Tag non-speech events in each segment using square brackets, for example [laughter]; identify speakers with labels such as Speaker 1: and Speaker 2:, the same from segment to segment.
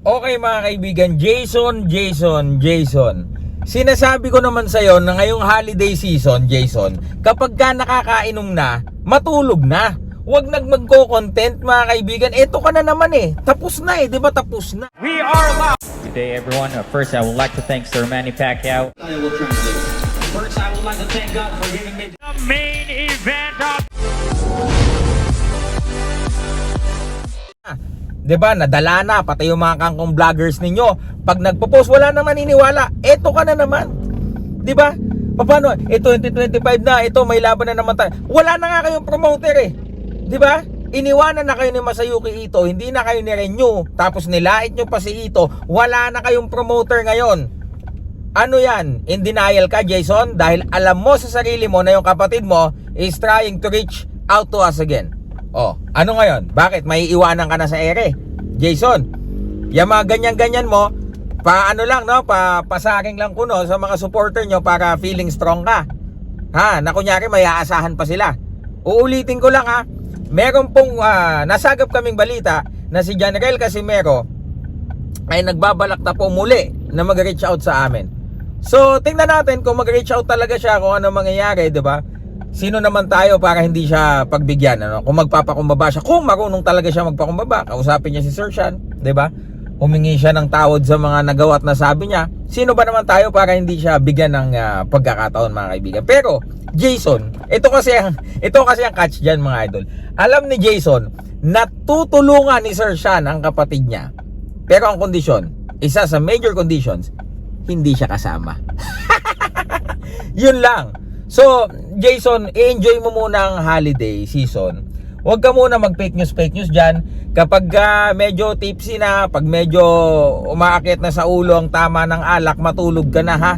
Speaker 1: Okay mga kaibigan, Jason, Jason, Jason. Sinasabi ko naman sa'yo na ngayong holiday season, Jason, kapag ka nakakainom na, matulog na. Huwag nag magko-content mga kaibigan. Eto ka na naman eh. Tapos na eh, di ba tapos na?
Speaker 2: We are live.
Speaker 3: Good day, everyone. Uh, first, I would like to thank Sir Manny Pacquiao.
Speaker 2: First, I would like to thank God for giving me the main event
Speaker 1: ba? Nadala na pati yung mga kangkong vloggers ninyo. Pag nagpo-post wala nang maniniwala. Eto ka na naman. 'Di ba? Paano? Eh 2025 na, ito may laban na naman tayo. Wala na nga kayong promoter eh. 'Di ba? Iniwanan na kayo ni Masayuki Ito, hindi na kayo ni-renew, tapos nilait nyo pa si Ito, wala na kayong promoter ngayon. Ano yan? In denial ka, Jason? Dahil alam mo sa sarili mo na yung kapatid mo is trying to reach out to us again. Oh, ano ngayon? Bakit? May iwanan ka na sa ere? Jason, yung mga ganyan-ganyan mo, paano lang, no? Pa, pasaring lang ko, no? Sa mga supporter nyo para feeling strong ka. Ha? Na kunyari may aasahan pa sila. Uulitin ko lang, ha? Meron pong, ah, nasagap kaming balita na si General Casimero ay nagbabalak na po muli na mag-reach out sa amin. So, tingnan natin kung mag-reach out talaga siya kung ano mangyayari, 'di ba? Sino naman tayo para hindi siya pagbigyan, ano? Kung magpapakumbaba siya, kung marunong talaga siya magpakumbaba, kausapin niya si Sir Sean, 'di ba? Humingi siya ng tawad sa mga nagawa at nasabi niya. Sino ba naman tayo para hindi siya bigyan ng ah, pagkakataon, mga kaibigan? Pero, Jason, ito kasi ang [laughs] ito kasi ang catch diyan, mga idol. Alam ni Jason na tutulungan ni Sir Sean ang kapatid niya. Pero ang kondisyon, isa sa major conditions, hindi siya kasama. [laughs] Yun lang. So, Jason, enjoy mo muna ang holiday season. Huwag ka muna mag fake news, fake news dyan. Kapag ah, medyo tipsy na, pag medyo umaakit na sa ulo ang tama ng alak, matulog ka na ha.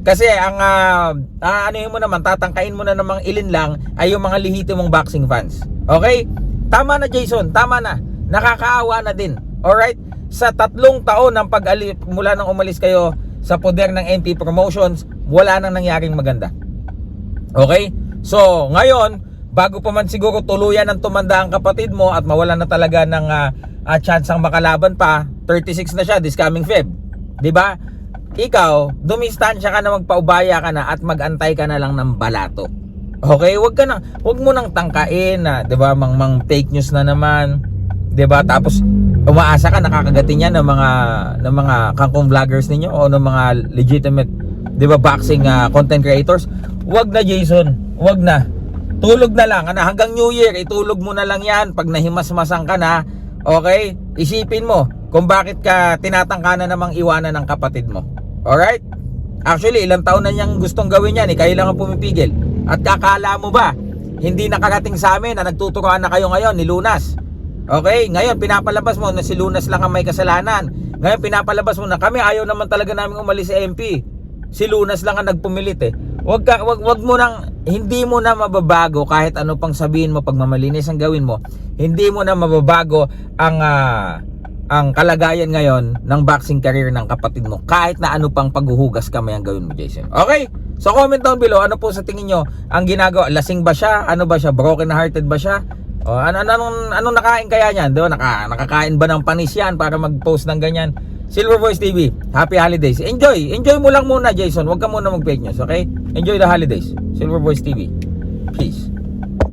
Speaker 1: Kasi ang uh, ano mo naman, tatangkain mo na namang ilin lang ay yung mga lihitimong boxing fans. Okay? Tama na Jason, tama na. Nakakaawa na din. Alright? Sa tatlong taon ng pag mula nang umalis kayo sa poder ng MP Promotions, wala nang nangyaring maganda. Okay? So, ngayon, bago pa man siguro tuluyan ng tumanda ang kapatid mo at mawala na talaga ng uh, uh, chance ang makalaban pa, 36 na siya this coming Feb. 'Di ba? Ikaw, dumistansya ka na magpaubaya ka na at magantay ka na lang ng balato. Okay, wag ka na, wag mo nang tangkain na, 'di ba? Mang mang fake news na naman. 'Di ba? Tapos umaasa ka nakakagatin yan ng mga ng mga kangkong vloggers ninyo o ng mga legitimate 'di ba boxing ah, content creators. Wag na Jason, wag na. Tulog na lang, ano, hanggang New Year, itulog mo na lang 'yan pag nahimasmasan ka na. Okay? Isipin mo kung bakit ka tinatangka na namang iwanan ng kapatid mo. Alright? Actually, ilang taon na niyang gustong gawin yan, eh, kayo lang ang pumipigil. At kakala mo ba, hindi nakarating sa amin na nagtuturoan na kayo ngayon ni Lunas. Okay? Ngayon, pinapalabas mo na si Lunas lang ang may kasalanan. Ngayon, pinapalabas mo na kami, ayaw naman talaga namin umalis sa MP. Si Lunas lang ang nagpumilit eh. Wag, ka, wag, wag mo nang, hindi mo na mababago kahit ano pang sabihin mo pag mamalinis ang gawin mo. Hindi mo na mababago ang ah, ang kalagayan ngayon ng boxing career ng kapatid mo. Kahit na ano pang paghuhugas kamay ang gawin mo Jason. Okay? So comment down below ano po sa tingin nyo ang ginagawa? Lasing ba siya? Ano ba siya? Broken hearted ba siya? O ano anong anong nakain kaya niyan? Do Naka, nakakain ba ng panis yan para mag-post ng ganyan Silver Voice TV happy holidays. Enjoy enjoy mo lang muna Jason. Wag ka muna mag fake news okay? Enjoy the holidays. Silver Voice TV peace